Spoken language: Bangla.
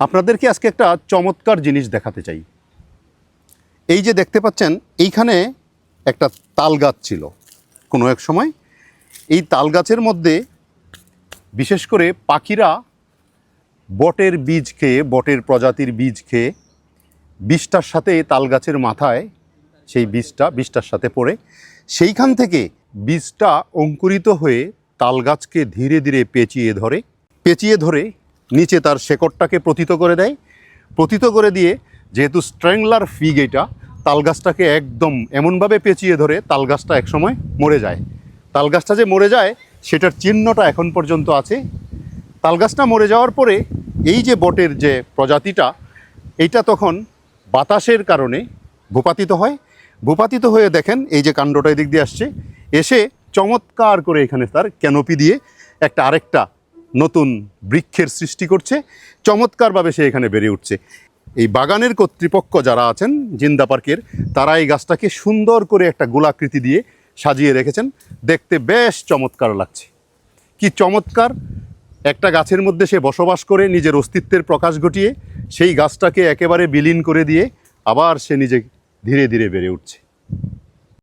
আপনাদেরকে আজকে একটা চমৎকার জিনিস দেখাতে চাই। এই যে দেখতে পাচ্ছেন, এইখানে একটা তাল গাছ ছিল কোনো এক সময়। এই তাল গাছের মধ্যে বিশেষ করে পাখিরা বটের বীজ খেয়ে, বটের প্রজাতির বীজ খেয়ে বিষটার সাথে তাল গাছের মাথায় সেই বীজটা বিষটার সাথে পড়ে। সেইখান থেকে বীজটা অঙ্কুরিত হয়ে তাল গাছকে ধীরে ধীরে পেঁচিয়ে ধরে পেঁচিয়ে ধরে নিচে তার শেকড়টাকে প্রথিত করে দেয়। প্রথিত করে দিয়ে যেহেতু স্ট্র্যাংলার ফিগ এটা তাল গাছটাকে একদম এমনভাবে পেঁচিয়ে ধরে তাল গাছটা একসময় মরে যায়। তাল গাছটা যে মরে যায়, সেটার চিহ্নটা এখন পর্যন্ত আছে। তাল গাছটা মরে যাওয়ার পরে এই যে বটের যে প্রজাতিটা, এইটা তখন বাতাসের কারণে ভূপাতিত হয়। ভূপাতিত হয়ে দেখেন, এই যে কাণ্ডটা এদিক দিয়ে আসছে। এসে চমৎকার করে এখানে তার ক্যানোপি দিয়ে একটা আরেকটা নতুন বৃক্ষের সৃষ্টি করছে। চমৎকারভাবে সে এখানে বেড়ে উঠছে। এই বাগানের কর্তৃপক্ষ যারা আছেন, জিন্দা পার্কের, তারা এই গাছটাকে সুন্দর করে একটা গোলাকৃতি দিয়ে সাজিয়ে রেখেছেন। দেখতে বেশ চমৎকার লাগছে। কি চমৎকার! একটা গাছের মধ্যে সে বসবাস করে, নিজের অস্তিত্বের প্রকাশ ঘটিয়ে, সেই গাছটাকে একেবারে বিলীন করে দিয়ে আবার সে নিজে ধীরে ধীরে বেড়ে উঠছে।